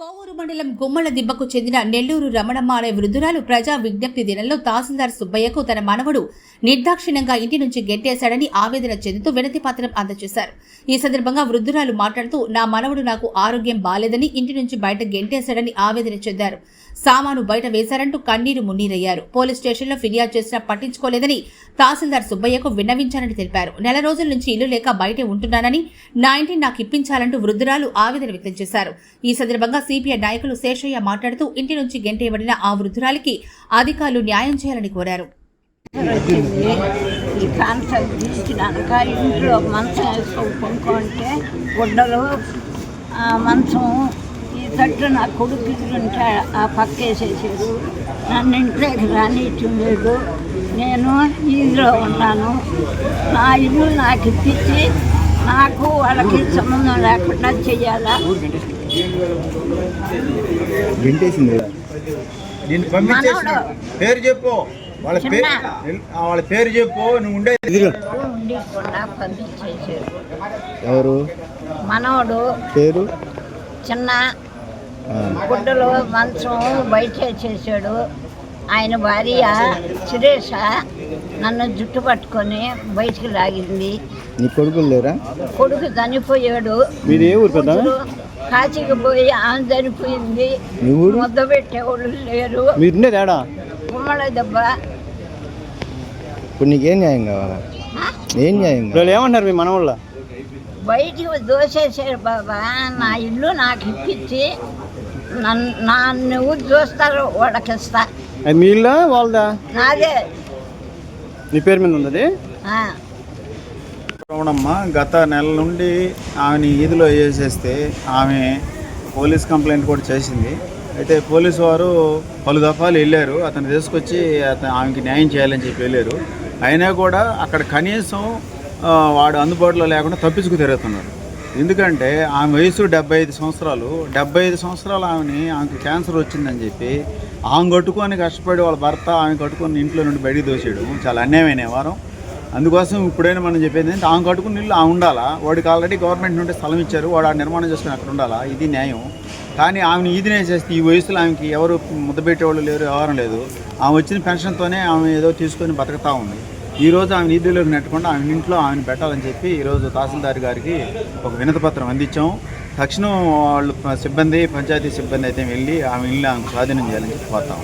మండలం గుమ్మల దిబ్బకు చెందిన నెల్లూరు రమణమ్మ అనే వృద్ధురాలు ప్రజా విజ్ఞప్తి దినంలో తహసీల్దార్ సుబ్బయ్యకు తన మనవడు నిర్దాక్షిణ్యంగా ఇంటి నుంచి గెంటేశాడని ఆవేదన చెందుతూ వినతి పత్రం అందజేశారు. ఈ సందర్భంగా వృద్ధురాలు మాట్లాడుతూ నా మనవడు నాకు ఆరోగ్యం బాలేదని ఇంటి నుంచి బయట గెంటేశాడని ఆవేదన చెందారు. సామాను బయట వేశారంటూ కన్నీరు మున్నీరయ్యారు. పోలీస్ స్టేషన్లో ఫిర్యాదు చేసినా పట్టించుకోలేదని తహసీల్దార్ సుబ్బయ్యకు విన్నవించానని తెలిపారు. నెల రోజుల నుంచి ఇల్లు లేక బయటే ఉంటున్నానని నా ఇంటిని నాకు ఇప్పించాలంటూ వృద్ధురాలు ఆవేదన వ్యక్తం చేశారు. ఈ సందర్భంగా సిపిఐ నాయకులు శేషయ్య మాట్లాడుతూ ఇంటి నుంచి గెంటేయబడిన ఆ వృద్ధురాలికి అధికారులు న్యాయం చేయాలని కోరారు. ఈ కాన్సెప్ట్ తీసుకున్నాక ఇంట్లో మంచం వేసుకొని కొనుక్కుంటే గుడ్డలు మంచం ఈ తట్టు నా కొడుకు ఉంటే ఆ పక్క వేసేసారు నన్ను ఇంట్లోకి రానియటం లేదు నేను ఇందులో ఉన్నాను. నా ఇల్లు నాకు ఇప్పించి నాకు వాళ్ళకి సంబంధం లేకుండా చెయ్యాలా నేను పంపించేసిన. పేరు చెప్పు. వాళ్ళ పేరు వాళ్ళ పేరు చెప్పు. నువ్వు ఉండే ఇదిగో. ఉండకుండా పంపించేసారు ఎవరు? మనవడు. పేరు? చిన్న. గుడ్డలు మంచం బయట చేసాడు ఆయన భార్య సురేష. నన్ను జుట్టు పట్టుకొని బయటికి లాగింది. నీ కొడుకులు లేరా? కొడుకు చనిపోయాడు. మీరు ఏ ఊరు కూతురు కాశీకి పోయి ఆమె చనిపోయింది. ముద్ద పెట్టేవాళ్ళు లేరు. మీరు ఏడా గుమ్మల దెబ్బ. ఇప్పుడు నీకేం న్యాయం కావాలా? ఏం న్యాయం కావాలి? ఏమంటారు మీ మనవాళ్ళ? బయటికి దోసేసారు బాబా. నా ఇల్లు నాకు ఇప్పించి నన్ను నా నువ్వు చూస్తారు వాళ్ళకి ఇస్తా మీ ఇల్లా? వాళ్ళదా? నాదే. నీ పేరు మీద ఉంది. రమణమ్మ గత నెల నుండి ఆమెని ఈదులో వేసేస్తే ఆమె పోలీస్ కంప్లైంట్ కూడా చేసింది. అయితే పోలీసు వారు పలు దఫాలు వెళ్ళారు. అతను తీసుకొచ్చి అతను ఆమెకి న్యాయం చేయాలని చెప్పి వెళ్ళారు. అయినా కూడా అక్కడ కనీసం వాడు అందుబాటులో లేకుండా తప్పించుకు తిరుగుతున్నారు. ఎందుకంటే ఆమె వయసు డెబ్బై ఐదు సంవత్సరాలు. డెబ్బై ఐదు సంవత్సరాలు ఆమెని ఆమెకి క్యాన్సర్ వచ్చిందని చెప్పి ఆమె కట్టుకొని కష్టపడి వాళ్ళ భర్త ఆమె కట్టుకొని ఇంట్లో నుండి బయటికి దోసేయడం చాలా అన్యాయమైన వారం అందుకోసం ఇప్పుడైనా మనం చెప్పేది ఏంటంటే ఆమె కట్టుకుని ఇల్లు ఆ ఉండాలా? వాడికి ఆల్రెడీ గవర్నమెంట్ నుండి స్థలం ఇచ్చారు వాడు ఆ నిర్మాణం చేసుకుని అక్కడ ఉండాలా? ఇది న్యాయం. కానీ ఆమెను ఈదినే చేస్తే ఈ వయసులో ఆమెకి ఎవరు ముద్దపెట్టేవాళ్ళు లేరు ఎవరం లేదు. ఆమె వచ్చిన పెన్షన్తోనే ఆమె ఏదో తీసుకొని బతుకుతా ఉంది. ఈ రోజు ఆమె నిధుల్లోకి నెట్టకుండా ఆమె ఇంట్లో ఆమెను పెట్టాలని చెప్పి ఈరోజు తహసీల్దార్ గారికి ఒక వినతపత్రం అందించాము. తక్షణం వాళ్ళు సిబ్బంది పంచాయతీ సిబ్బంది అయితే వెళ్ళి ఆమె ఇల్లు స్వాధీనం చేయాలని చెప్పి కోరుతా